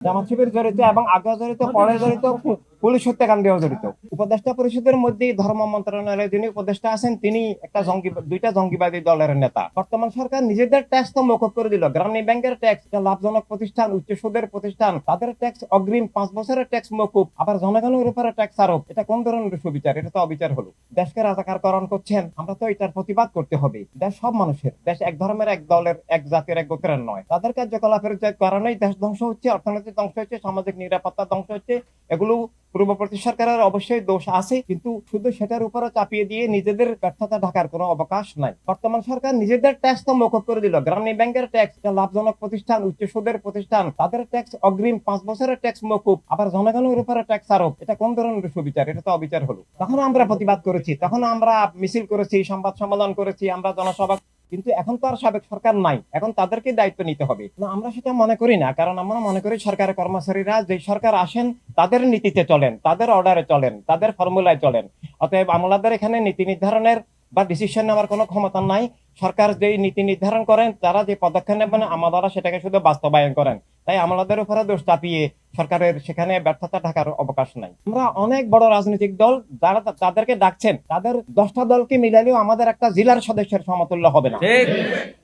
জামাত শিবির জড়িত এবং আগে জড়িত পরে জড়িত পু- পুলিশ হত্যাকাণ্ডেও জড়িত। উপদেষ্টা পরিষদের মধ্যে ধর্ম মন্ত্রণালয়ে যিনি উপদেষ্টা আছেন, তিনি একটা জঙ্গি, দুইটা জঙ্গিবাদী দলের নেতা। বর্তমান সরকার নিজেদের ট্যাক্স তো মৌকুব করে দিল। গ্রামীণ ব্যাংকের ট্যাক্স লাভজনক প্রতিষ্ঠান, উচ্চ সুদের প্রতিষ্ঠান, তাদের ট্যাক্স অগ্রিম পাঁচ বছরের ট্যাক্স মৌকুব, আবার জনগণের উপরে ট্যাক্স আরোপ। এটা কোন ধরনের সুবিচার? এটা তো অবিচার হলো। দেশকে রাজাকারকরণ করছেন, আমরা তো এটার প্রতিবাদ করতে হবে। দেশ সব মানুষের, দেশ এক ধর্মের, এক দলের, এক জাতির, এক গোত্রের নয়। তাদের কার্যকলাপের কারণেই দেশ ধ্বংস হচ্ছে, অর্থনৈতিক ধ্বংস হচ্ছে, সামাজিক নিরাপত্তা ধ্বংস হচ্ছে এগুলো পূর্ববর্তী সরকারের অবশ্যই দোষ আছে, কিন্তু শুধু সেটার উপরে চাপিয়ে দিয়ে নিজেদের ব্যর্থতা ঢাকার কোনো অবকাশ নাই। বর্তমান সরকার নিজেদের ট্যাক্স তো মৌকুব করে দিল। গ্রামীণ ব্যাংকের ট্যাক্স লাভজনক প্রতিষ্ঠান, উচ্চ সুদের প্রতিষ্ঠান, তাদের ট্যাক্স অগ্রিম পাঁচ বছরের ট্যাক্স মৌকুব, আবার জনগণের উপরে ট্যাক্স আরোপ। এটা কোন ধরনের সুবিচার? এটা তো অবিচার হলো। তখন আমরা প্রতিবাদ করেছি, তখন আমরা মিছিল করেছি, সংবাদ সম্মেলন করেছি, আমরা জনসভা কিন্তু এখন তো আর সাবেক সরকার নাই। এখন তাদেরকে দায়িত্ব নিতে হবে। না আমরা সেটা মনে করি না, কারণ আমরা মনে করি সরকারের কর্মচারীরা যে সরকার আসেন, তাদের নীতিতে চলেন, তাদের অর্ডারে চলেন, তাদের ফর্মুলায় চলেন। অতএব আমলাদের এখানে নীতি নির্ধারণের বা ডিসিশন নেওয়ার কোনো ক্ষমতা নাই। সরকার যে নীতি নির্ধারণ করেন, তারা যে পদক্ষেপ নেবেন, আমাদের সেটাকে শুধু বাস্তবায়ন করেন। তাই আমলাদের উপরে দোষ চাপিয়ে সরকারের সেখানে ব্যর্থতা ঢাকার অবকাশ নাই। আমরা অনেক বড় রাজনৈতিক দল যারা তাদেরকে ডাকছেন তাদের দশটা দলকে মিলালেও আমাদের একটা জেলার সদস্যের সমতুল্য হবে না।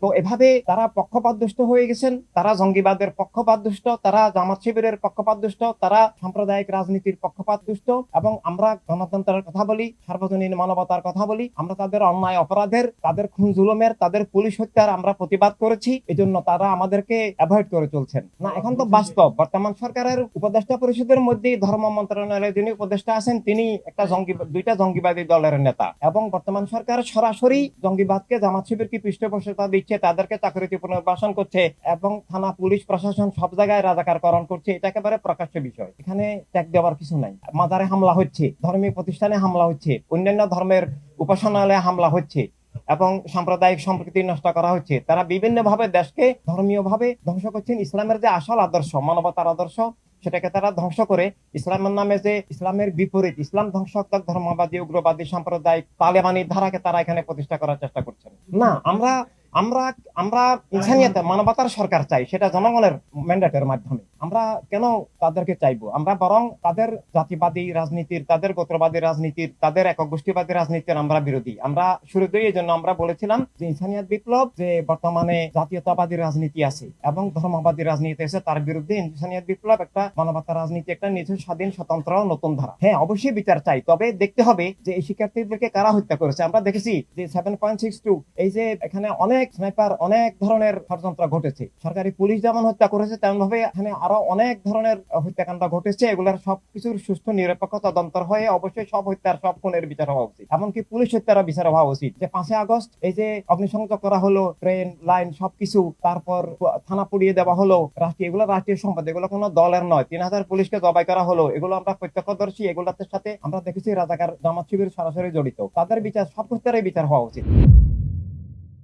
তো এভাবে তারা পক্ষপাতদুষ্ট হয়ে গেছেন তারা জঙ্গিবাদের পক্ষপাতদুষ্ট তারা জামাত শিবিরের পক্ষপাতদুষ্ট তারা সাম্প্রদায়িক রাজনীতির পক্ষপাতদুষ্ট এবং আমরা গণতন্ত্রের কথা বলি সার্বজনীন মানবতার কথা বলি আমরা তাদের অন্যায় অপরাধের তাদের খুন জুলুমের তাদের পুলিশ হত্যার আমরা প্রতিবাদ করেছি এজন্য তারা আমাদেরকে অ্যাভয়েড করে চলছেন। না এখন তো বাস্তব বর্তমান সরকারের উপদেষ্টা পরিষদের মধ্যে ধর্ম মন্ত্রণালয়ে যিনি উপদেষ্টা আছেন, তিনি একটা জঙ্গি, দুইটা জঙ্গিবাদী দলের নেতা এবং বর্তমান সরকার সরাসরি জঙ্গিবাদকে জামাত শিবিরকে পৃষ্ঠপোষকতা দিচ্ছে, তাদেরকে চাকরিতে পুনর্বাসন করছে এবং থানা, পুলিশ, প্রশাসন সব জায়গায় রাজাকারকরণ করছে, এটা একেবারে প্রকাশ্য বিষয়। এখানে ট্যাগ দেওয়ার কিছু নাই। মাজারে হামলা হচ্ছে, ধর্মীয় প্রতিষ্ঠানে হামলা হচ্ছে, অন্যান্য ধর্মের উপাসনালয়ে হামলা হচ্ছে এবং সাম্প্রদায়িক সম্প্রীতি নষ্ট করা হচ্ছে। তারা বিভিন্ন ভাবে দেশকে ধর্মীয় ভাবে ধ্বংস করছেন। ইসলামের যে আসল আদর্শ, মানবতার আদর্শ সেটাকে তারা ধ্বংস করে ইসলামের নামে যে ইসলামের বিপরীত, ইসলাম ধ্বংসাত্মক ধর্মবাদী, উগ্রবাদী, সাম্প্রদায়িক তালেবানি ধারাকে তারা এখানে প্রতিষ্ঠা করার চেষ্টা করছেন। না, আমরা আমরা আমরা ইনসানিয়ত মানবতার সরকার চাই সেটা জনগণের ম্যান্ডেটের মাধ্যমে। আমরা কেন তাদেরকে চাইব? আমরা বরং তাদের জাতিবাদী রাজনীতির তাদের গোত্রবাদী রাজনীতির তাদের একক গোষ্ঠীবাদী রাজনীতির আমরা বিরোধী। আমরা শুরুতেই এই জন্য আমরা বলেছিলাম যে ইনসানিয়ত বিপ্লব যে বর্তমানে জাতীয়তাবাদী রাজনীতি আছে এবং ধর্মবাদী রাজনীতি আছে তার বিরুদ্ধে ইনসানিয়ত বিপ্লব একটা মানবতার রাজনীতি একটা নিজ স্বাধীন স্বতন্ত্র নতুন ধারা। হ্যাঁ অবশ্যই বিচার চাই তবে দেখতে হবে যে এই শিক্ষার্থীদেরকে কারা হত্যা করেছে। আমরা দেখেছি যে সেভেন পয়েন্ট সিক্স টু এই যে এখানে অনেক স্নাইপার অনেক ধরনের ষড়যন্ত্র ঘটেছে। সরকারি পুলিশ যেমন হত্যা করেছে তেমন ভাবে এখানে আরও অনেক ধরনের হত্যাকাণ্ড ঘটেছে। এগুলোর সবকিছুর সুষ্ঠু নিরপেক্ষ তদন্ত হয়ে অবশ্যই সব হত্যার সব খুনের বিচার হওয়া উচিত। এমনকি পুলিশ হত্যারও বিচার হওয়া উচিত। যে পাঁচই আগস্ট, এই যে অগ্নিসংযোগ করা হলো, ট্রেন, লাইন সবকিছু, তারপর থানা পুড়িয়ে দেওয়া হলো, রাষ্ট্রীয়, এগুলো রাষ্ট্রীয় সম্পদ, এগুলো কোনো দলের নয়। তিন হাজার পুলিশকে জবাই করা হলো, এগুলো আমরা প্রত্যক্ষদর্শী এগুলোর সাথে আমরা দেখেছি রাজাকার জামাত শিবির সরাসরি জড়িত। তাদের বিচার, সব হত্যারই বিচার হওয়া উচিত।